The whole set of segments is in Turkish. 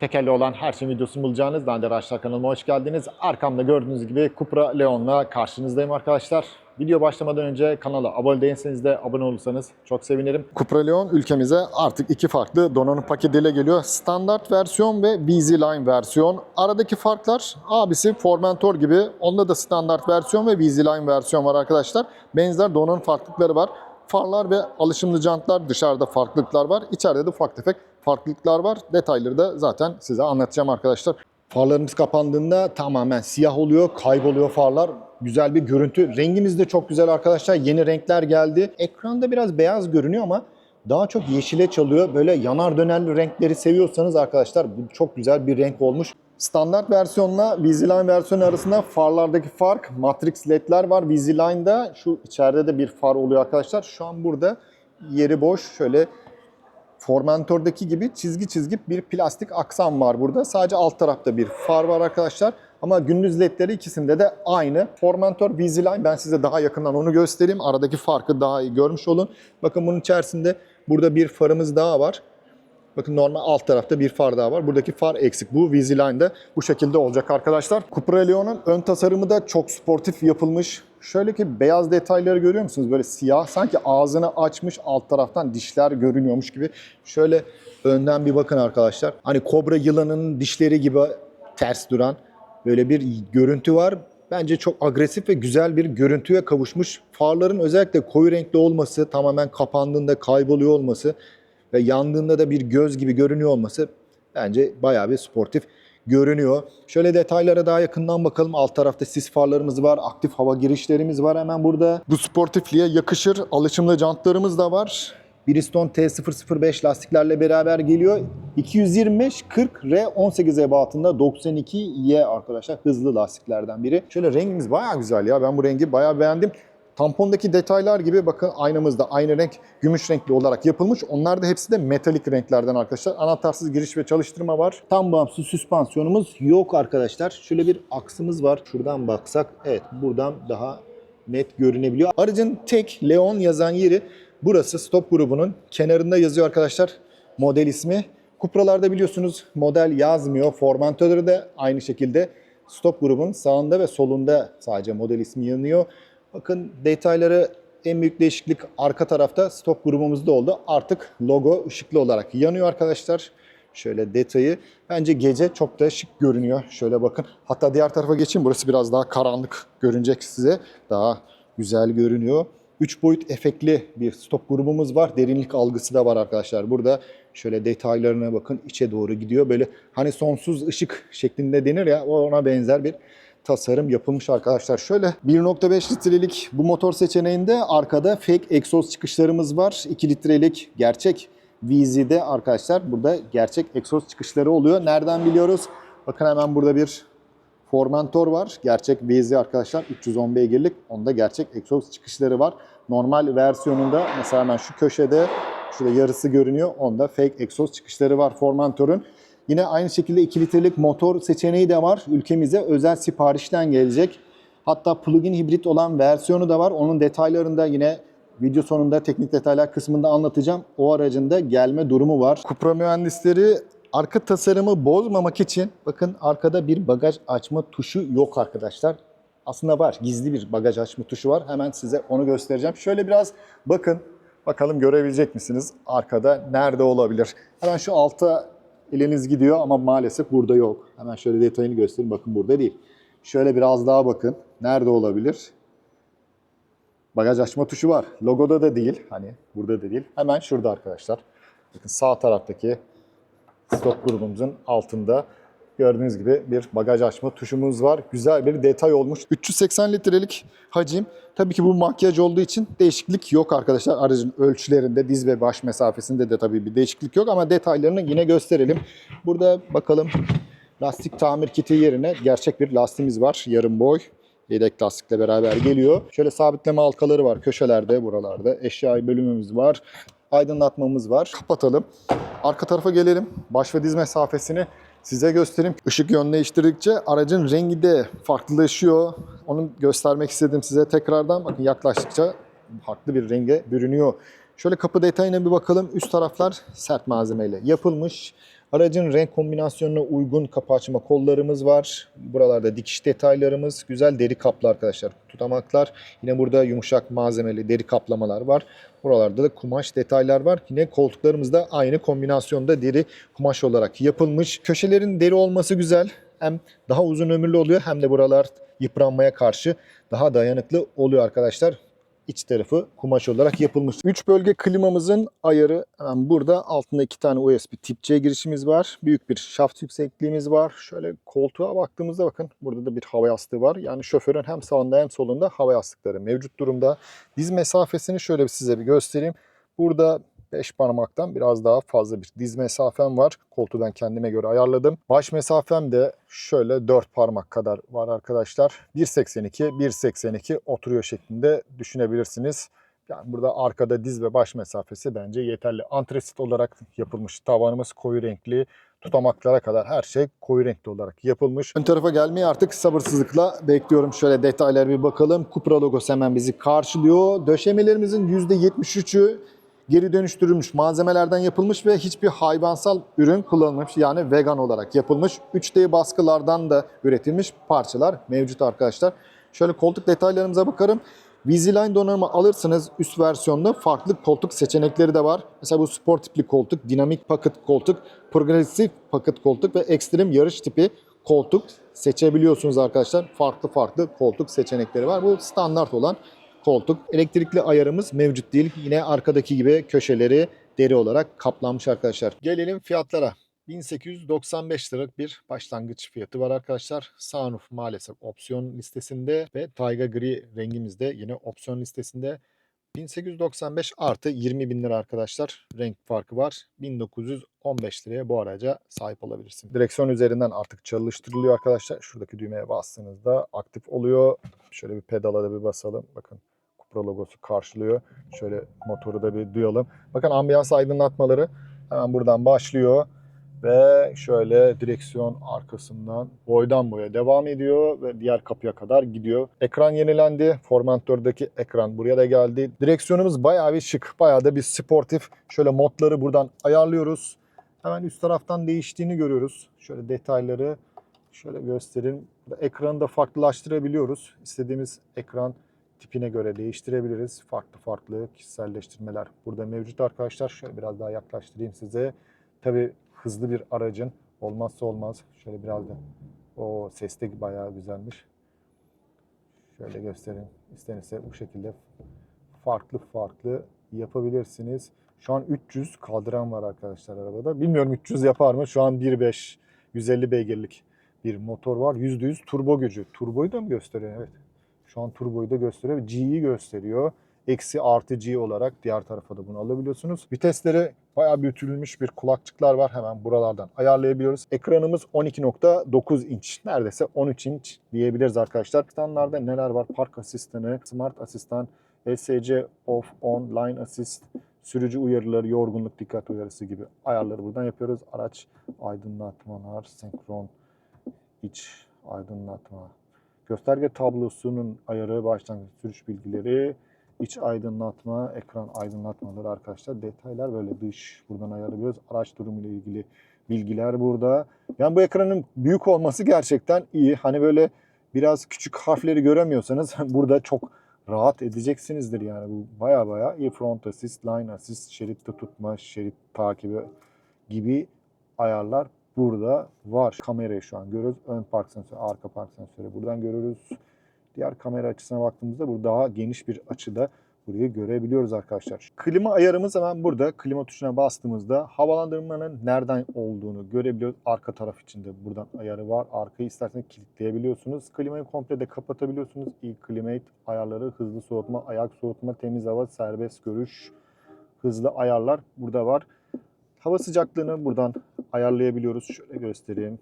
Tekerli olan her şeyin videosunu bulacağınız Nadir Araçlar kanalıma hoş geldiniz. Arkamda gördüğünüz gibi Cupra Leon'la karşınızdayım arkadaşlar. Video başlamadan önce kanala abone değilseniz de abone olursanız çok sevinirim. Cupra Leon ülkemize artık iki farklı donanım paketiyle geliyor. Standart versiyon ve BZ Line versiyon. Aradaki farklar abisi Formentor gibi. Onda da standart versiyon ve BZ Line versiyon var arkadaşlar. Benzer donanım farklılıkları var. Farlar ve alışımlı jantlar dışarıda farklılıklar var. İçeride de ufak tefek farklılıklar var. Detayları da zaten size anlatacağım arkadaşlar. Farlarımız kapandığında tamamen siyah oluyor, kayboluyor farlar. Güzel bir görüntü. Rengimiz de çok güzel arkadaşlar. Yeni renkler geldi. Ekranda biraz beyaz görünüyor ama daha çok yeşile çalıyor. Böyle yanar dönerli renkleri seviyorsanız arkadaşlar bu çok güzel bir renk olmuş. Standart versiyonla Viziline versiyonu arasında farlardaki fark Matrix ledler var. Viziline'da şu içeride de bir far oluyor arkadaşlar. Şu an burada yeri boş. Şöyle Formentor'daki gibi çizgi çizgi bir plastik aksam var burada. Sadece alt tarafta bir far var arkadaşlar. Ama gündüz ledleri ikisinde de aynı. Formentor Viziline ben size daha yakından onu göstereyim. Aradaki farkı daha iyi görmüş olun. Bakın bunun içerisinde burada bir farımız daha var. Bakın normal alt tarafta bir far daha var. Buradaki far eksik. Bu Viziline'de bu şekilde olacak arkadaşlar. Cupra Leon'un ön tasarımı da çok sportif yapılmış. Şöyle ki beyaz detayları görüyor musunuz? Böyle siyah. Sanki ağzını açmış alt taraftan dişler görünüyormuş gibi. Şöyle önden bir bakın arkadaşlar. Hani kobra yılanının dişleri gibi ters duran böyle bir görüntü var. Bence çok agresif ve güzel bir görüntüye kavuşmuş. Farların özellikle koyu renkli olması, tamamen kapandığında kayboluyor olması ve yandığında da bir göz gibi görünüyor olması bence bayağı bir sportif görünüyor. Şöyle detaylara daha yakından bakalım. Alt tarafta sis farlarımız var, aktif hava girişlerimiz var hemen burada. Bu sportifliğe yakışır alışımlı jantlarımız da var. Bridgestone T005 lastiklerle beraber geliyor. 225 40 R18 ebatında 92Y arkadaşlar hızlı lastiklerden biri. Şöyle rengimiz bayağı güzel ya. Ben bu rengi bayağı beğendim. Tampondaki detaylar gibi bakın aynamızda aynı renk gümüş renkli olarak yapılmış. Onlar da hepsi de metalik renklerden arkadaşlar. Anahtarsız giriş ve çalıştırma var. Tam bağımsız süspansiyonumuz yok arkadaşlar. Şöyle bir aksımız var. Şuradan baksak evet buradan daha net görünebiliyor. Aracın tek Leon yazan yeri burası stop grubunun kenarında yazıyor arkadaşlar. Model ismi. Cupra'larda biliyorsunuz model yazmıyor. Formentor'da de aynı şekilde stop grubun sağında ve solunda sadece model ismi yanıyor. Bakın detayları en büyük değişiklik arka tarafta stop grubumuzda oldu. Artık logo ışıklı olarak yanıyor arkadaşlar. Şöyle detayı. Bence gece çok da şık görünüyor. Şöyle bakın. Hatta diğer tarafa geçeyim. Burası biraz daha karanlık görünecek size. Daha güzel görünüyor. 3 boyut efektli bir stop grubumuz var. Derinlik algısı da var arkadaşlar. Burada şöyle detaylarına bakın. içe doğru gidiyor. Böyle hani sonsuz ışık şeklinde denir ya ona benzer bir tasarım yapılmış arkadaşlar. Şöyle 1.5 litrelik bu motor seçeneğinde arkada fake egzoz çıkışlarımız var. 2 litrelik gerçek VZ'de arkadaşlar burada gerçek egzoz çıkışları oluyor. Nereden biliyoruz? Bakın hemen burada bir Formentor var. Gerçek VZ arkadaşlar 310 beygirlik. Onda gerçek egzoz çıkışları var. Normal versiyonunda mesela hemen şu köşede şurada yarısı görünüyor. Onda fake egzoz çıkışları var Formentor'un. Yine aynı şekilde 2 litrelik motor seçeneği de var. Ülkemize özel siparişten gelecek. Hatta plug-in hibrit olan versiyonu da var. Onun detaylarında yine video sonunda teknik detaylar kısmında anlatacağım. O aracın da gelme durumu var. Cupra mühendisleri arka tasarımı bozmamak için bakın arkada bir bagaj açma tuşu yok arkadaşlar. Aslında var. Gizli bir bagaj açma tuşu var. Hemen size onu göstereceğim. Şöyle biraz bakın. Bakalım görebilecek misiniz? Arkada nerede olabilir? Hemen şu alta eliniz gidiyor ama maalesef burada yok. Hemen şöyle detayını göstereyim. Bakın burada değil. Şöyle biraz daha bakın. Nerede olabilir? Bagaj açma tuşu var. Logoda da değil. Hani burada da değil. Hemen şurada arkadaşlar. Bakın sağ taraftaki stop grubumuzun altında gördüğünüz gibi bir bagaj açma tuşumuz var. Güzel bir detay olmuş. 380 litrelik hacim. Tabii ki bu makyaj olduğu için değişiklik yok arkadaşlar. Aracın ölçülerinde, diz ve baş mesafesinde de tabii bir değişiklik yok ama detaylarını yine gösterelim. Burada bakalım lastik tamir kiti yerine gerçek bir lastiğimiz var. Yarım boy. Yedek lastikle beraber geliyor. Şöyle sabitleme halkaları var köşelerde, buralarda. Eşya bölümümüz var. Aydınlatmamız var. Kapatalım. Arka tarafa gelelim. Baş ve diz mesafesini size göstereyim. Işık yön değiştirdikçe aracın rengi de farklılaşıyor. Onu göstermek istedim size tekrardan. Bakın yaklaştıkça farklı bir renge bürünüyor. Şöyle kapı detayına bir bakalım. Üst taraflar sert malzemeyle yapılmış. Aracın renk kombinasyonuna uygun kapı açma kollarımız var. Buralarda dikiş detaylarımız, güzel deri kaplı arkadaşlar. Tutamaklar. Yine burada yumuşak malzemeli deri kaplamalar var. Buralarda da kumaş detaylar var. Yine koltuklarımız da aynı kombinasyonda deri kumaş olarak yapılmış. Köşelerin deri olması güzel. Hem daha uzun ömürlü oluyor hem de buralar yıpranmaya karşı daha dayanıklı oluyor arkadaşlar. İç tarafı kumaş olarak yapılmış. 3 bölge klimamızın ayarı burada. Altında 2 tane USB tip C girişimiz var. Büyük bir şaft yüksekliğimiz var. Şöyle koltuğa baktığımızda bakın burada da bir hava yastığı var. Yani şoförün hem sağında hem solunda hava yastıkları mevcut durumda. Diz mesafesini şöyle size bir göstereyim. Burada 5 parmaktan biraz daha fazla bir diz mesafem var. Koltuğu ben kendime göre ayarladım. Baş mesafem de şöyle 4 parmak kadar var arkadaşlar. 1.82, 1.82 oturuyor şeklinde düşünebilirsiniz. Yani burada arkada diz ve baş mesafesi bence yeterli. Antresit olarak yapılmış. Tavanımız koyu renkli. Tutamaklara kadar her şey koyu renkli olarak yapılmış. Ön tarafa gelmeyi artık sabırsızlıkla bekliyorum. Şöyle detaylara bir bakalım. Cupra logosu hemen bizi karşılıyor. Döşemelerimizin %73'ü geri dönüştürülmüş malzemelerden yapılmış ve hiçbir hayvansal ürün kullanılmamış. Yani vegan olarak yapılmış. 3D baskılardan da üretilmiş parçalar mevcut arkadaşlar. Şöyle koltuk detaylarımıza bakarım. Viziline donanımı alırsınız üst versiyonda farklı koltuk seçenekleri de var. Mesela bu spor tipli koltuk, dinamik paket koltuk, progresif paket koltuk ve ekstrem yarış tipi koltuk seçebiliyorsunuz arkadaşlar. Farklı farklı koltuk seçenekleri var. Bu standart olan koltuk. Elektrikli ayarımız mevcut değil. Yine arkadaki gibi köşeleri deri olarak kaplanmış arkadaşlar. Gelelim fiyatlara. 1895 liralık bir başlangıç fiyatı var arkadaşlar. Sunroof maalesef opsiyon listesinde ve Tayga Gri rengimiz de yine opsiyon listesinde. 1895 artı 20 bin lira arkadaşlar. Renk farkı var. 1915 liraya bu araca sahip olabilirsin. Direksiyon üzerinden artık çalıştırılıyor arkadaşlar. Şuradaki düğmeye bastığınızda aktif oluyor. Şöyle bir pedala da bir basalım. Bakın Cupra logosu karşılıyor. Şöyle motoru da bir duyalım. Bakın ambiyans aydınlatmaları hemen buradan başlıyor. Ve şöyle direksiyon arkasından boydan boya devam ediyor ve diğer kapıya kadar gidiyor. Ekran yenilendi. Formentor'daki ekran buraya da geldi. Direksiyonumuz bayağı bir şık, bayağı da bir sportif. Şöyle modları buradan ayarlıyoruz. Hemen üst taraftan değiştiğini görüyoruz. Şöyle detayları şöyle göstereyim. Ekranı da farklılaştırabiliyoruz. İstediğimiz ekran tipine göre değiştirebiliriz. Farklı farklı kişiselleştirmeler burada mevcut arkadaşlar. Şöyle biraz daha yaklaştırayım size. Tabii hızlı bir aracın olmazsa olmaz. Şöyle biraz da o ses de bayağı güzelmiş. Şöyle göstereyim. İstenirse bu şekilde farklı farklı yapabilirsiniz. Şu an 300 kaldıran var arkadaşlar arabada. Bilmiyorum 300 yapar mı? Şu an 1.5 150 beygirlik bir motor var. %100 turbo gücü. Turboyu da mı gösteriyor? Evet. Şu an turboyu da gösteriyor. G'yi gösteriyor. Eksi artı G olarak diğer tarafa da bunu alabiliyorsunuz. Vitesleri bayağı büyütülmüş bir kulakçıklar var. Hemen buralardan ayarlayabiliyoruz. Ekranımız 12.9 inç. Neredeyse 13 inç diyebiliriz arkadaşlar. Standlarda neler var? Park asistanı, smart asistan, ESC off, on, line assist, sürücü uyarıları, yorgunluk dikkat uyarısı gibi ayarları buradan yapıyoruz. Araç aydınlatmalar, senkron iç aydınlatma, gösterge tablosunun ayarı, başlangıç sürüş bilgileri, iç aydınlatma, ekran aydınlatmaları arkadaşlar. Detaylar böyle dış buradan ayarlıyoruz. Araç durumu ile ilgili bilgiler burada. Yani bu ekranın büyük olması gerçekten iyi. Hani böyle biraz küçük harfleri göremiyorsanız burada çok rahat edeceksinizdir yani. Bu baya baya iyi. Front assist, line assist, şeritte tutma, şerit takibi gibi ayarlar burada var. Kamerayı şu an görüyoruz. Ön park sensörü, arka park sensörü buradan görüyoruz. Diğer kamera açısına baktığımızda burada daha geniş bir açıda burayı görebiliyoruz arkadaşlar. Klima ayarımız hemen burada. Klima tuşuna bastığımızda havalandırmanın nereden olduğunu görebiliyoruz. Arka taraf içinde buradan ayarı var. Arkayı isterseniz kilitleyebiliyorsunuz. Klimayı komple de kapatabiliyorsunuz. E-Climate ayarları, hızlı soğutma, ayak soğutma, temiz hava, serbest görüş, hızlı ayarlar burada var. Hava sıcaklığını buradan ayarlayabiliyoruz. Şöyle göstereyim.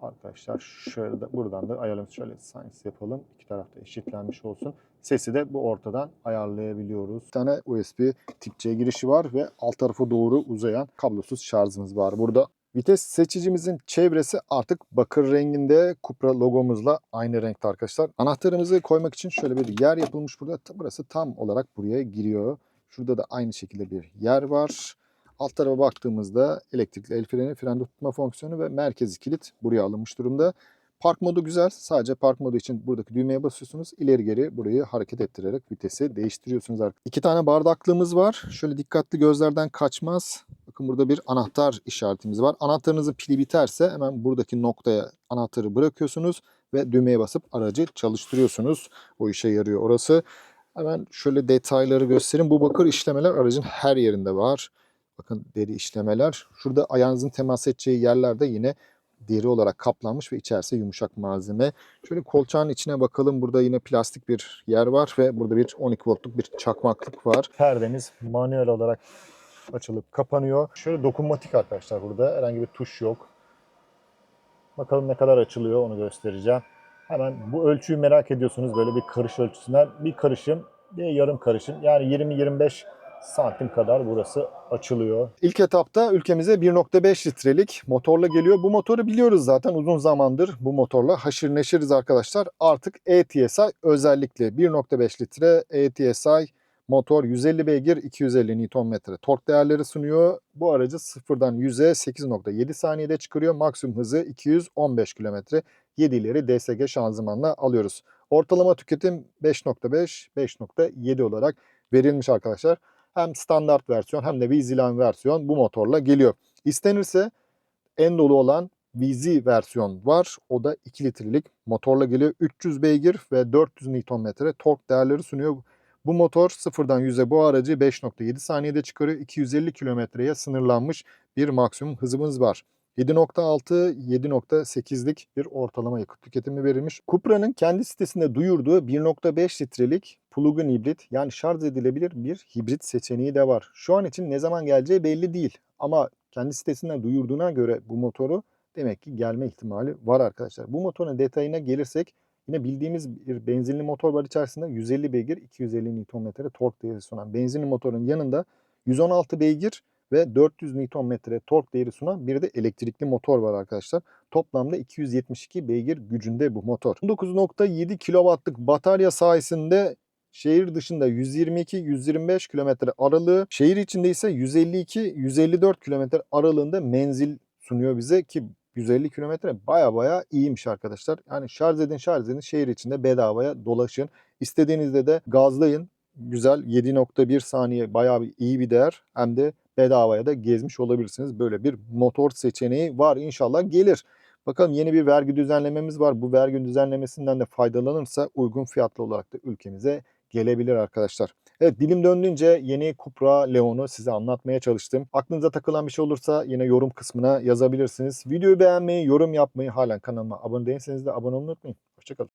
Arkadaşlar şöyle de buradan da ayarlamış. Şöyle science yapalım. İki tarafta eşitlenmiş olsun. Sesi de bu ortadan ayarlayabiliyoruz. Bir tane USB tip C girişi var ve alt tarafa doğru uzayan kablosuz şarjımız var burada. Vites seçicimizin çevresi artık bakır renginde Cupra logomuzla aynı renkte arkadaşlar. Anahtarımızı koymak için şöyle bir yer yapılmış burada. Burası tam olarak buraya giriyor. Şurada da aynı şekilde bir yer var. Alt tarafa baktığımızda elektrikli el freni, frende tutma fonksiyonu ve merkezi kilit buraya alınmış durumda. Park modu güzel. Sadece park modu için buradaki düğmeye basıyorsunuz. İleri geri burayı hareket ettirerek vitesi değiştiriyorsunuz. İki tane bardaklığımız var. Şöyle dikkatli gözlerden kaçmaz. Bakın burada bir anahtar işaretimiz var. Anahtarınızın pili biterse hemen buradaki noktaya anahtarı bırakıyorsunuz ve düğmeye basıp aracı çalıştırıyorsunuz. O işe yarıyor orası. Hemen şöyle detayları göstereyim. Bu bakır işlemeler aracın her yerinde var. Bakın deri işlemeler. Şurada ayağınızın temas edeceği yerlerde yine deri olarak kaplanmış ve içerisi yumuşak malzeme. Şöyle kolçağın içine bakalım. Burada yine plastik bir yer var ve burada bir 12 voltluk bir çakmaklık var. Perdemiz manuel olarak açılıp kapanıyor. Şöyle dokunmatik arkadaşlar burada. Herhangi bir tuş yok. Bakalım ne kadar açılıyor onu göstereceğim. Hemen bu ölçüyü merak ediyorsunuz böyle bir karış ölçüsünden. Bir karışım, bir yarım karışım. Yani 20-25 santim kadar burası açılıyor. İlk etapta ülkemize 1.5 litrelik motorla geliyor. Bu motoru biliyoruz zaten uzun zamandır bu motorla haşır neşiriz arkadaşlar. Artık ETSI özellikle 1.5 litre ETSI motor 150 beygir 250 Nm tork değerleri sunuyor. Bu aracı sıfırdan 100'e 8.7 saniyede çıkarıyor. Maksimum hızı 215 km. 7 ileri DSG şanzımanla alıyoruz. Ortalama tüketim 5.5 5.7 olarak verilmiş arkadaşlar hem standart versiyon hem de Vizilan versiyon bu motorla geliyor. İstenirse en dolu olan VZ versiyon var. O da 2 litrelik motorla geliyor. 300 beygir ve 400 Nm tork değerleri sunuyor. Bu motor sıfırdan 100'e bu aracı 5.7 saniyede çıkarıyor. 250 kilometreye sınırlanmış bir maksimum hızımız var. 7.6, 7.8'lik bir ortalama yakıt tüketimi verilmiş. Cupra'nın kendi sitesinde duyurduğu 1.5 litrelik plug-in hibrit yani şarj edilebilir bir hibrit seçeneği de var. Şu an için ne zaman geleceği belli değil ama kendi sitesinden duyurduğuna göre bu motoru demek ki gelme ihtimali var arkadaşlar. Bu motorun detayına gelirsek yine bildiğimiz bir benzinli motor var içerisinde 150 beygir 250 Nm tork değeri sunan benzinli motorun yanında 116 beygir ve 400 Nm tork değeri sunan bir de elektrikli motor var arkadaşlar. Toplamda 272 beygir gücünde bu motor. 19.7 kW'lık batarya sayesinde şehir dışında 122-125 km aralığı, şehir içinde ise 152-154 km aralığında menzil sunuyor bize ki 150 kilometre baya baya iyiymiş arkadaşlar. Yani şarj edin şarj edin şehir içinde bedavaya dolaşın. İstediğinizde de gazlayın. Güzel 7.1 saniye bayağı bir iyi bir değer. Hem de bedavaya da gezmiş olabilirsiniz. Böyle bir motor seçeneği var inşallah gelir. Bakalım yeni bir vergi düzenlememiz var. Bu vergi düzenlemesinden de faydalanırsa uygun fiyatlı olarak da ülkemize gelebilir arkadaşlar. Evet dilim döndüğünce yeni Cupra Leon'u size anlatmaya çalıştım. Aklınıza takılan bir şey olursa yine yorum kısmına yazabilirsiniz. Videoyu beğenmeyi, yorum yapmayı, halen kanalıma abone değilseniz de abone olmayı unutmayın. Hoşçakalın.